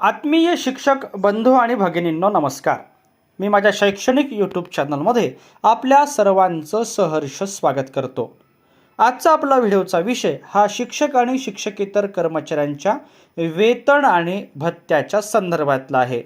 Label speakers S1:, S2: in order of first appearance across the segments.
S1: आत्मीय शिक्षक बंधू आणि भगिनींनो नमस्कार. मी माझ्या शैक्षणिक यूट्यूब चॅनलमध्ये आपल्या सर्वांचं सहर्ष स्वागत करतो. आजचा आपला व्हिडिओचा विषय हा शिक्षक आणि शिक्षकेतर कर्मचाऱ्यांच्या वेतन आणि भत्त्याच्या संदर्भातला आहे.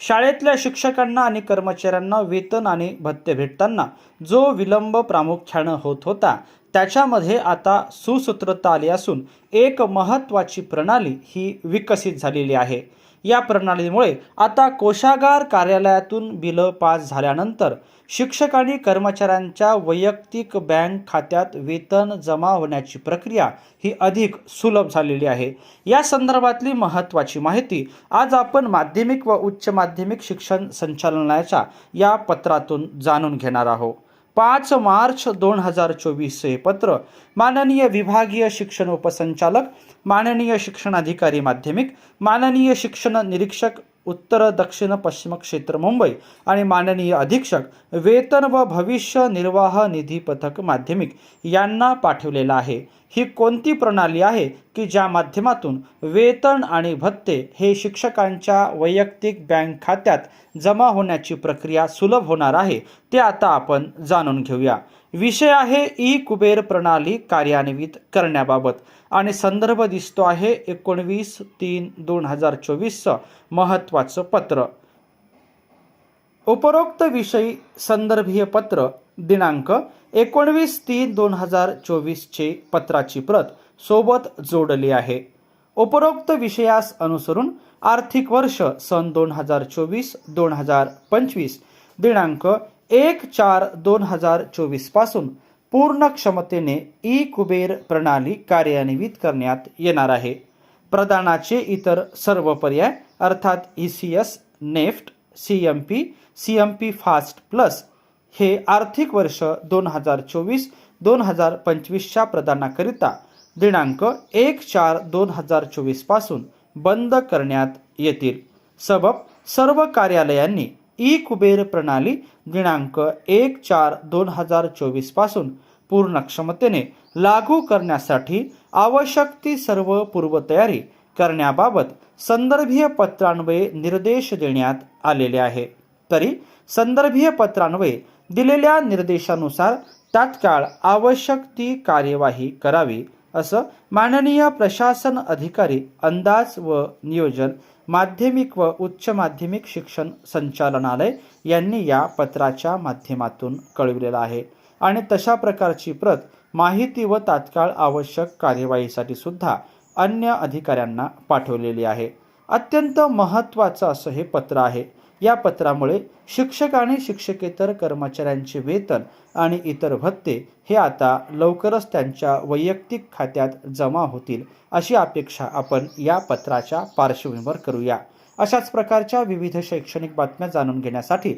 S1: शाळेतल्या शिक्षकांना आणि कर्मचाऱ्यांना वेतन आणि भत्ते भेटताना जो विलंब प्रामुख्यानं होत होता त्याच्यामध्ये आता सुसूत्रता आली असून एक महत्त्वाची प्रणाली ही विकसित झालेली आहे. या प्रणालीमुळे आता कोशागार कार्यालयातून बिलं पास झाल्यानंतर शिक्षक आणि कर्मचाऱ्यांच्या वैयक्तिक बँक खात्यात वेतन जमा होण्याची प्रक्रिया ही अधिक सुलभ झालेली आहे. या संदर्भातली महत्त्वाची माहिती आज आपण माध्यमिक व उच्च माध्यमिक शिक्षण संचालनालयाच्या या पत्रातून जाणून घेणार आहोत. पाच मार्च दोन हजार चोवीस हे पत्र. माननीय विभागीय शिक्षण उपसंचालक माननीय शिक्षणाधिकारी माध्यमिक माननीय शिक्षण निरीक्षक उत्तर दक्षिण पश्चिम क्षेत्र मुंबई आणि माननीय अधीक्षक वेतन व भविष्य निर्वाह निधी पथक माध्यमिक यांना पाठवलेला आहे. ही कोणती प्रणाली आहे की ज्या माध्यमातून वेतन आणि भत्ते हे शिक्षकांच्या वैयक्तिक बँक खात्यात जमा होण्याची प्रक्रिया सुलभ होणार आहे ते आता आपण जाणून घेऊया. विषय आहे ई कुबेर प्रणाली कार्यान्वित करण्याबाबत आणि संदर्भ दिसतो आहे एकोणवीस तीन दोन हजार चोवीसचं महत्त्वाचं पत्र. उपरोक्त विषयी संदर्भीय पत्र दिनांक एकोणवीस तीन दोन हजार चोवीसचे पत्राची प्रत सोबत जोडली आहे. उपरोक्त विषयास अनुसरून आर्थिक वर्ष सन दोन हजार चोवीस दोन हजार पंचवीस दिनांक एक चार दोन हजार चोवीसपासून पूर्ण क्षमतेने ई कुबेर प्रणाली कार्यान्वित करण्यात येणार आहे. प्रदानाचे इतर सर्व पर्याय अर्थात E C S NEFT C M P C M P fast plus हे आर्थिक वर्ष दोन हजार चोवीस दोन हजार पंचवीसच्या प्रदानाकरिता दिनांक एक चार दोन हजार चोवीसपासून बंद करण्यात येतील. सबब सर्व कार्यालयांनी ई कुबेर प्रणाली दिनांक एक चार दोन हजार चोवीसपासून पूर्ण क्षमतेने लागू करण्यासाठी आवश्यक ती सर्व पूर्वतयारी करण्याबाबत संदर्भीय पत्रान्वये निर्देश देण्यात आलेले आहे. तरी संदर्भीय पत्रान्वये दिलेल्या निर्देशानुसार तात्काळ आवश्यक ती कार्यवाही करावी असं माननीय प्रशासन अधिकारी अंदाज व नियोजन माध्यमिक व उच्च माध्यमिक शिक्षण संचालनालय यांनी या पत्राच्या माध्यमातून कळविलेलं आहे. आणि तशा प्रकारची प्रत माहिती व तात्काळ आवश्यक कार्यवाहीसाठी सुद्धा अन्य अधिकाऱ्यांना पाठवलेली आहे. अत्यंत महत्त्वाचं असं हे पत्र आहे. या पत्रामुळे शिक्षक आणि शिक्षकेतर कर्मचाऱ्यांचे वेतन आणि इतर भत्ते हे आता लवकरच त्यांच्या वैयक्तिक खात्यात जमा होतील अशी अपेक्षा आपण या पत्राच्या पार्श्वभूमीवर करूया. अशाच प्रकारच्या विविध शैक्षणिक बातम्या जाणून घेण्यासाठी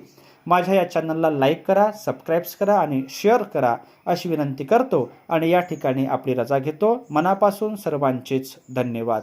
S1: माझ्या या चॅनलला लाईक करा सबस्क्राईब्स करा आणि शेअर करा अशी विनंती करतो आणि या ठिकाणी आपली रजा घेतो. मनापासून सर्वांचेच धन्यवाद.